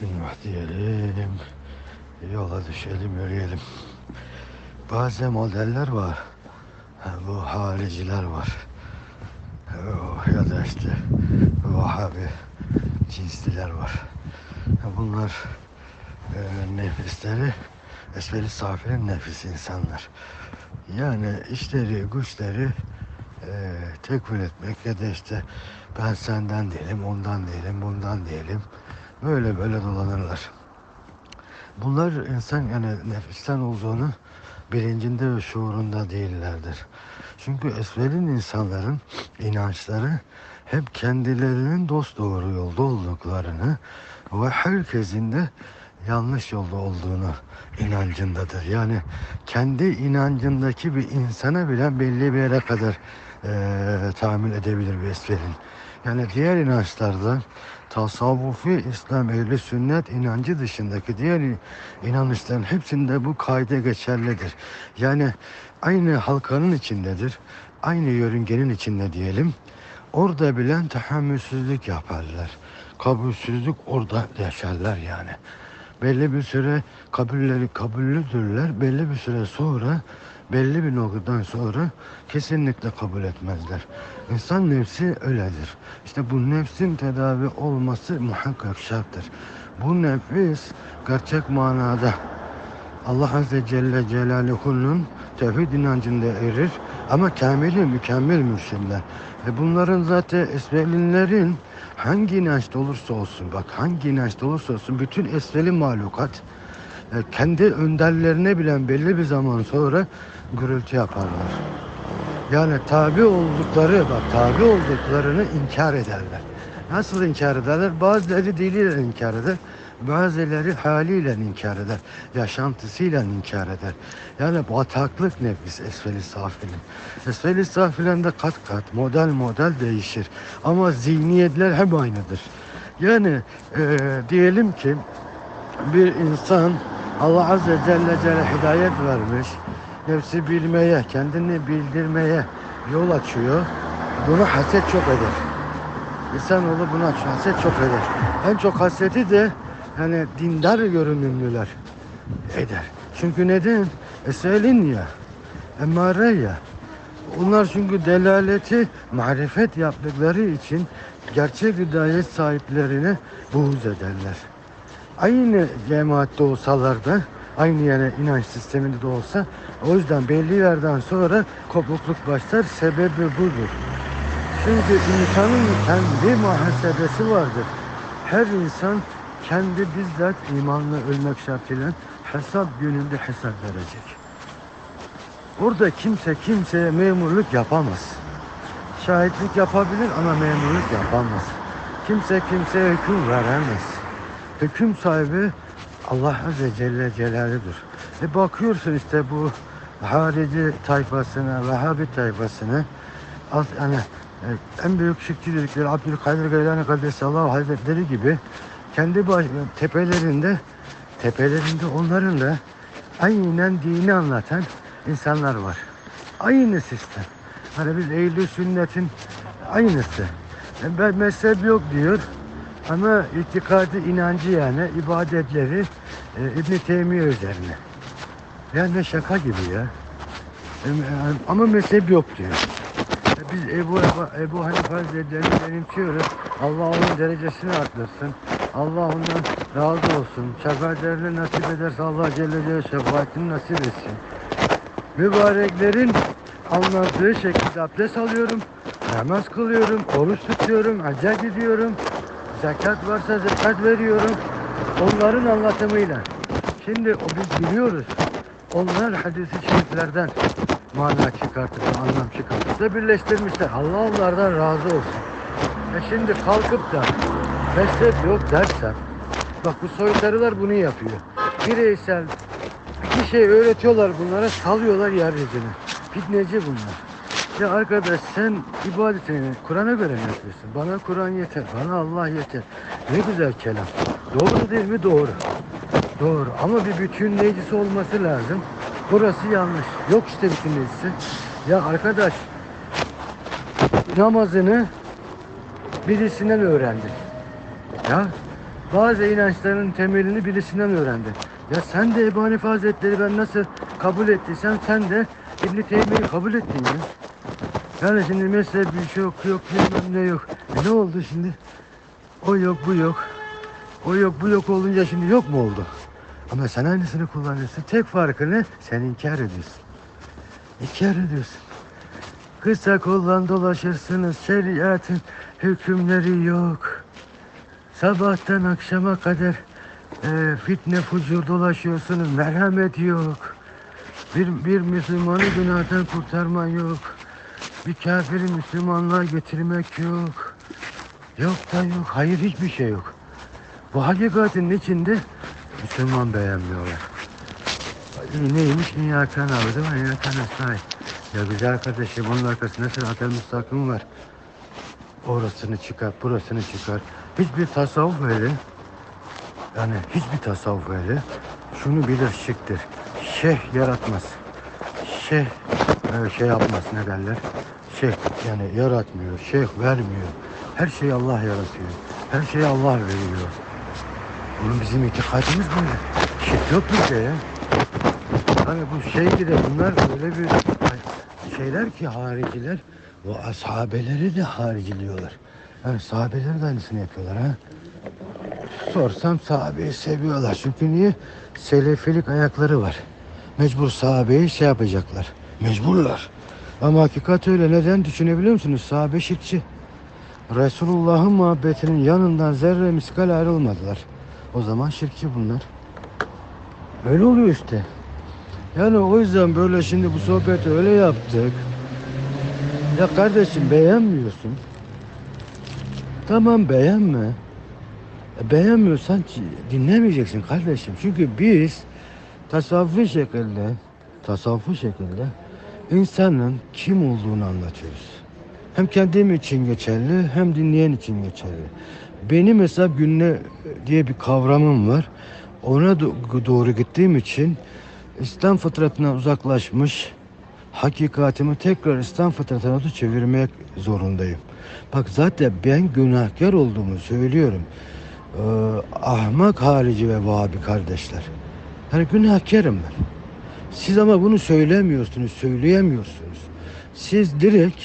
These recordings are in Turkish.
Bismillah diyelim. Yola düşelim, yürüyelim. Bazı modeller var. Bu hariciler var. Ya da işte Vahabi cinsliler var. Bunlar e, nefisleri esveli safirin nefis insanlar. Yani işleri, güçleri e, tekfir etmek ya da işte ben senden değilim, ondan değilim, bundan değilim. Böyle böyle dolanırlar. Bunlar insan yani nefisten olduğunu bilincinde ve şuurunda değillerdir. Çünkü esvelin insanların inançları hep kendilerinin dost doğru yolda olduklarını ve herkesin de yanlış yolda olduğunu inancındadır. Yani kendi inancındaki bir insana bile belli bir yere kadar eee tahammül edebilir bir esverin. Yani diğer inançlardan tasavvufi İslam ehli sünnet inancı dışındaki diğer inanışların hepsinde bu kaide geçerlidir. Yani aynı halkanın içindedir. Aynı yörüngenin içinde diyelim. Orada bilen tahammülsüzlük yaparlar. Kabulsüzlük orada yaşarlar yani. Belli bir süre kabulleri kabullüdürler. Belli bir süre sonra belli bir noktadan sonra kesinlikle kabul etmezler. İnsan nefsi öyledir. İşte bu nefsin tedavi olması muhakkak şarttır. Bu nefis gerçek manada Allah Azze Celle Celaluhu'nun tevhid inancında erir ama kamili mükemmel mürşidler. E bunların zaten esvelinlerin hangi inançta olursa olsun bak hangi inançta olursa olsun bütün esveli mahlukat e, kendi önderlerine bilen belli bir zaman sonra gürültü yaparlar. Yani tabi oldukları bak tabi olduklarını inkar ederler. Nasıl inkar ederler? Bazıları diliyle inkar eder. Bazıları haliyle inkar eder. Yaşantısıyla inkar eder. Yani bataklık nefis esfeli safilin. Esfeli safilen de kat kat, model model değişir. Ama zihniyetler hep aynıdır. Yani e, diyelim ki bir insan Allah Azze Celle Celle hidayet vermiş. Nefsi bilmeye, kendini bildirmeye yol açıyor. Bunu haset çok eder. İnsanoğlu buna haset çok eder. En çok haseti de yani dindar görünümlüler eder. Çünkü neden? Eselin ya, emmare ya. Onlar çünkü delaleti marifet yaptıkları için gerçek hidayet sahiplerine buğz ederler. Aynı cemaatte olsalar da aynı yani inanç sisteminde de olsa o yüzden belli yerden sonra kopukluk başlar. Sebebi budur. Çünkü insanın kendi muhasebesi vardır. Her insan kendi bizzat imanla ölmek şartıyla hesap gününde hesap verecek. Burada kimse kimseye memurluk yapamaz. Şahitlik yapabilir ama memurluk yapamaz. Kimse kimseye hüküm veremez. Hüküm sahibi Allah Azze Celle Celaluhu'dur. E bakıyorsun işte bu harici tayfasına, Vehhabi tayfasına az, yani e, en büyük şirkçi dedikleri Abdülkadir Geylani Kaddesallahu Hazretleri gibi kendi baş, tepelerinde tepelerinde onların da aynen dini anlatan insanlar var. Aynı sistem. Hani biz ehl sünnetin aynısı. Yani ben mezhep yok diyor. Ama itikadı, inancı yani ibadetleri e, İbn Teymiye üzerine. Yani şaka gibi ya. E, ama mezhep yok diyor. E, biz Ebu, Ebu Hanife Hazretleri'ni benimsiyoruz. Allah onun derecesini arttırsın. Allah ondan razı olsun. Şefaatlerini nasip ederse Allah Celle Celle şefaatini nasip etsin. Mübareklerin anlattığı şekilde abdest alıyorum. Namaz kılıyorum, oruç tutuyorum, hacca gidiyorum. Zekat varsa zekat veriyorum. Onların anlatımıyla. Şimdi o biz biliyoruz. Onlar hadisi şeriflerden mana çıkartıp, anlam çıkartıp da birleştirmişler. Allah onlardan razı olsun. E şimdi kalkıp da mezhep yok dersen, bak bu soytarılar bunu yapıyor. Bireysel iki şey öğretiyorlar bunlara, salıyorlar yeryüzüne. Fitneci bunlar. Ya arkadaş sen ibadetini Kur'an'a göre mi yapıyorsun? Bana Kur'an yeter, bana Allah yeter. Ne güzel kelam. Doğru değil mi? Doğru. Doğru ama bir bütünleyicisi olması lazım. Burası yanlış. Yok işte bütünleyicisi. Ya arkadaş namazını birisinden öğrendik. Ya bazı inançların temelini birisinden öğrendi. Ya sen de Ebu Hanife Hazretleri ben nasıl kabul ettiysem sen de İbn-i kabul ettin ya. Yani şimdi mesela bir şey yok yok bilmem ne yok. E ne oldu şimdi? O yok bu yok. O yok bu yok olunca şimdi yok mu oldu? Ama sen aynısını kullanıyorsun. Tek farkı ne? Sen inkar ediyorsun. İnkar ediyorsun. Kısa kollan dolaşırsınız. Şeriatın hükümleri yok. Sabahtan akşama kadar e, fitne fucur dolaşıyorsunuz. Merhamet yok. Bir, bir Müslümanı günahdan kurtarman yok. Bir kafiri Müslümanlığa getirmek yok. Yok da yok. Hayır hiçbir şey yok. Bu hakikatin içinde Müslüman beğenmiyorlar. Neymiş? İyyâken abudu ve iyyâken nestaîn. Ya güzel kardeşim bunun arkasında sırat-ı müstakim var. Orasını çıkar, burasını çıkar. Hiçbir tasavvuf ehli, yani hiçbir tasavvuf ehli şunu bilir şıktır. Şeyh yaratmaz. Şeyh e, şey yapmaz ne derler? Şeyh yani yaratmıyor, şeyh vermiyor. Her şeyi Allah yaratıyor. Her şeyi Allah veriyor. Bunun bizim itikadımız böyle. Şirk yok bizde ya. Hani bu şey gibi bunlar öyle bir şeyler ki hariciler o ashabeleri de hariciliyorlar. Yani sahabeler de aynısını yapıyorlar ha. Sorsam sahabeyi seviyorlar. Çünkü niye? Selefilik ayakları var. Mecbur sahabeyi şey yapacaklar. Mecburlar. Ama hakikat öyle. Neden düşünebiliyor musunuz? Sahabe şirkçi. Resulullah'ın muhabbetinin yanından zerre miskal ayrılmadılar. O zaman şirkçi bunlar. Öyle oluyor işte. Yani o yüzden böyle şimdi bu sohbeti öyle yaptık. Ya kardeşim beğenmiyorsun. Tamam beğenme. E, Beğenmiyorsan dinlemeyeceksin kardeşim. Çünkü biz tasavvufi şekilde, tasavvufi şekilde insanın kim olduğunu anlatıyoruz. Hem kendim için geçerli hem dinleyen için geçerli. Benim hesap gününe diye bir kavramım var. Ona do- doğru gittiğim için İslam fıtratına uzaklaşmış hakikatimi tekrar İslam fıtratına doğru çevirmek zorundayım. Bak zaten ben günahkar olduğumu söylüyorum. Ee, ahmak harici ve vahabi kardeşler. Hani günahkarım ben. Siz ama bunu söylemiyorsunuz, söyleyemiyorsunuz. Siz direkt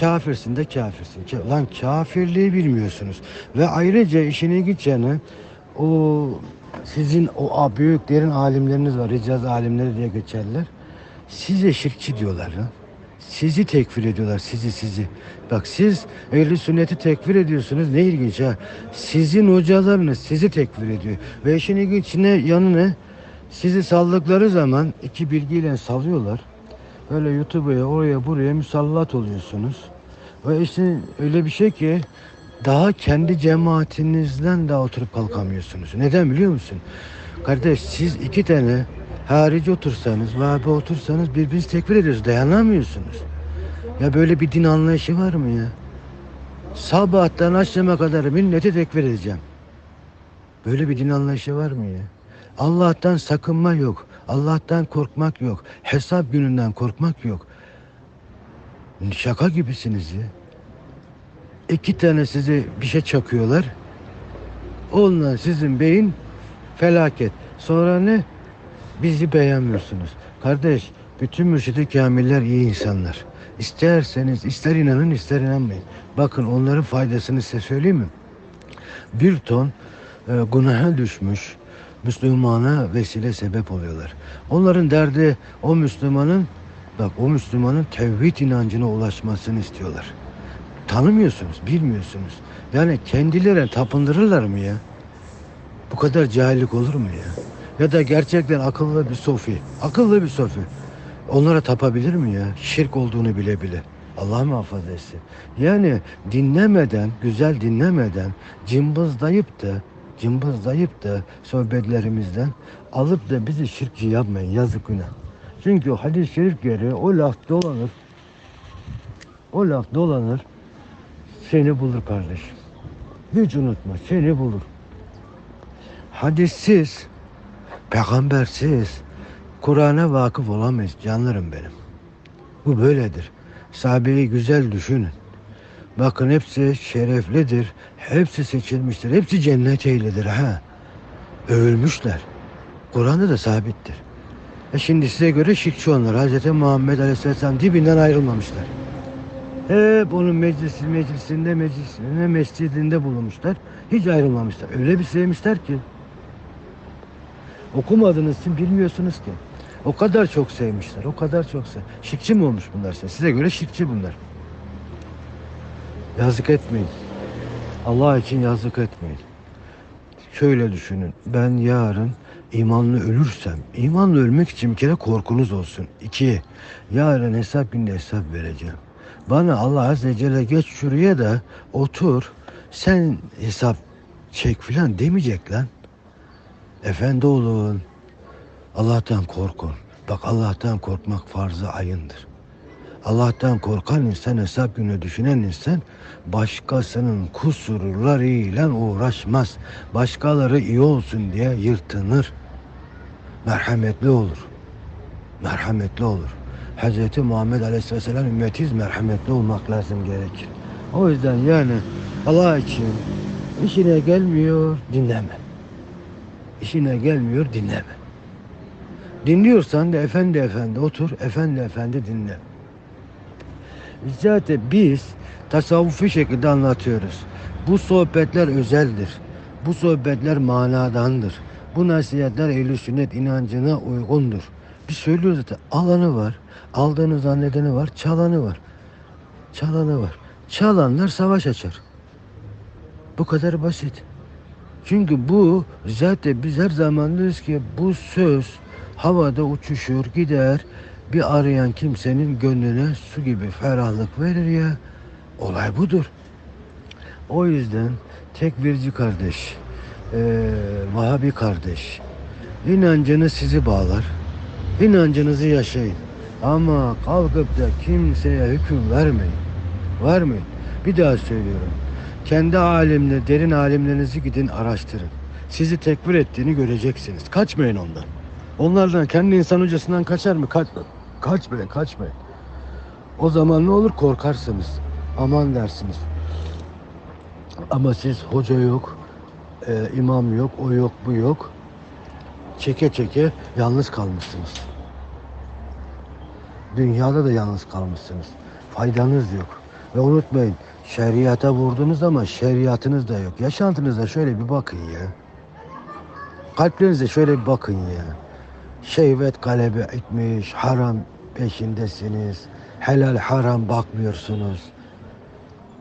kafirsin de kafirsin. Ka- Lan kafirliği bilmiyorsunuz. Ve ayrıca işin ilginç yanı o sizin o büyük derin alimleriniz var. Ricaz alimleri diye geçerler. Size şirkçi diyorlar lan. Sizi tekfir ediyorlar, sizi sizi. Bak siz ehli sünneti tekfir ediyorsunuz. Ne ilginç ha. Sizin hocalarınız sizi tekfir ediyor. Ve işin ilginç ne, yanı ne? Sizi saldıkları zaman iki bilgiyle salıyorlar. Öyle YouTube'a oraya buraya musallat oluyorsunuz. Ve işte öyle bir şey ki daha kendi cemaatinizden de oturup kalkamıyorsunuz. Neden biliyor musun? Kardeş siz iki tane harici otursanız, Vahabi otursanız birbirinizi tekfir ediyorsunuz. Dayanamıyorsunuz. Ya böyle bir din anlayışı var mı ya? Sabahtan akşama kadar milleti tekfir edeceğim. Böyle bir din anlayışı var mı ya? Allah'tan sakınma yok. Allah'tan korkmak yok. Hesap gününden korkmak yok. Şaka gibisiniz ya. İki tane size bir şey çakıyorlar. Onunla sizin beyin felaket. Sonra ne? Bizi beğenmiyorsunuz. Kardeş, bütün mürşidi kamiller iyi insanlar. İsterseniz ister inanın ister inanmayın. Bakın onların faydasını size söyleyeyim mi? Bir ton e, günaha düşmüş Müslümana vesile sebep oluyorlar. Onların derdi o Müslümanın bak o Müslümanın tevhid inancına ulaşmasını istiyorlar. Tanımıyorsunuz, bilmiyorsunuz. Yani kendilerine tapındırırlar mı ya? Bu kadar cahillik olur mu ya? Ya da gerçekten akıllı bir sofi, akıllı bir sofi. Onlara tapabilir mi ya? Şirk olduğunu bile bile. Allah muhafaza etsin. Yani dinlemeden, güzel dinlemeden, cımbızlayıp da, cımbızlayıp da sohbetlerimizden alıp da bizi şirkçi yapmayın. Yazık günah. Çünkü hadis-i şerif gereği o laf dolanır. O laf dolanır. Seni bulur kardeşim. Hiç unutma seni bulur. Hadissiz, peygambersiz, Kur'an'a vakıf olamayız canlarım benim. Bu böyledir. Sahabeyi güzel düşünün. Bakın hepsi şereflidir. Hepsi seçilmiştir. Hepsi cennet ehlidir ha. Övülmüşler. Kur'an'da da sabittir. E şimdi size göre şirkçi onlar. Hz. Muhammed Aleyhisselam dibinden ayrılmamışlar. Hep onun meclisi, meclisinde, meclisinde, mescidinde bulunmuşlar. Hiç ayrılmamışlar. Öyle bir sevmişler ki. Okumadığınız için bilmiyorsunuz ki. O kadar çok sevmişler. O kadar çok sev. Şirkçi mi olmuş bunlar size? Size göre şirkçi bunlar. Yazık etmeyin. Allah için yazık etmeyin. Şöyle düşünün. Ben yarın imanlı ölürsem, imanlı ölmek için bir kere korkunuz olsun. İki, yarın hesap günde hesap vereceğim. Bana Allah Azze Celle geç şuraya da otur, sen hesap çek filan demeyecek lan. Efendi olun. Allah'tan korkun. Bak Allah'tan korkmak farz-ı ayındır. Allah'tan korkan insan, hesap günü düşünen insan başkasının kusurlarıyla uğraşmaz. Başkaları iyi olsun diye yırtınır. Merhametli olur. Merhametli olur. Hz. Muhammed Aleyhisselam ümmetiyiz merhametli olmak lazım gerekir. O yüzden yani Allah için işine gelmiyor dinleme. İşine gelmiyor dinleme. Dinliyorsan da efendi efendi otur, efendi efendi dinle. Zaten biz tasavvufi şekilde anlatıyoruz. Bu sohbetler özeldir. Bu sohbetler manadandır. Bu nasihatler ehl sünnet inancına uygundur. Biz söylüyoruz zaten alanı var, aldığını zannedeni var, çalanı var. Çalanı var. Çalanlar savaş açar. Bu kadar basit. Çünkü bu zaten biz her zaman diyoruz ki bu söz havada uçuşur gider bir arayan kimsenin gönlüne su gibi ferahlık verir ya. Olay budur. O yüzden tekbirci kardeş, eee Vahabi kardeş, inancını sizi bağlar. İnancınızı yaşayın. Ama kalkıp da kimseye hüküm vermeyin. Vermeyin. Bir daha söylüyorum. Kendi alimle, derin alimlerinizi gidin araştırın. Sizi tekbir ettiğini göreceksiniz. Kaçmayın ondan. Onlardan kendi insan hocasından kaçar mı? Kaç, kaçmayın, kaçmayın. O zaman ne olur? Korkarsınız. Aman dersiniz. Ama siz hoca yok, e, imam yok, o yok, bu yok. Çeke çeke yalnız kalmışsınız. Dünyada da yalnız kalmışsınız. Faydanız yok. Ve unutmayın şeriata vurdunuz ama şeriatınız da yok. Yaşantınıza şöyle bir bakın ya. Kalplerinize şöyle bir bakın ya. Şehvet galebe etmiş, haram peşindesiniz. Helal haram bakmıyorsunuz.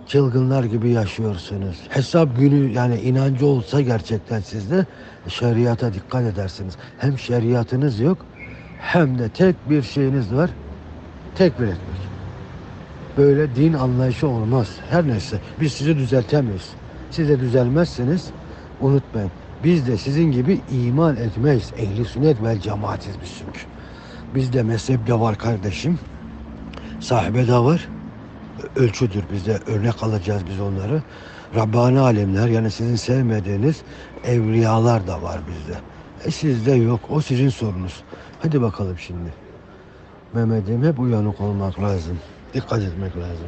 Çılgınlar gibi yaşıyorsunuz. Hesap günü yani inancı olsa gerçekten sizde şeriata dikkat edersiniz. Hem şeriatınız yok hem de tek bir şeyiniz var. Tekbir etmek. Böyle din anlayışı olmaz. Her neyse biz sizi düzeltemeyiz. Siz de düzelmezseniz unutmayın. Biz de sizin gibi iman etmeyiz. Ehli sünnet vel cemaatiz biz çünkü. Bizde mezhep de var kardeşim. Sahibe de var. Ölçüdür bizde. Örnek alacağız biz onları. Rabbani alemler yani sizin sevmediğiniz evliyalar da var bizde. E sizde yok. O sizin sorunuz. Hadi bakalım şimdi. Mehmet'im hep uyanık olmak lazım. Dikkat etmek lazım.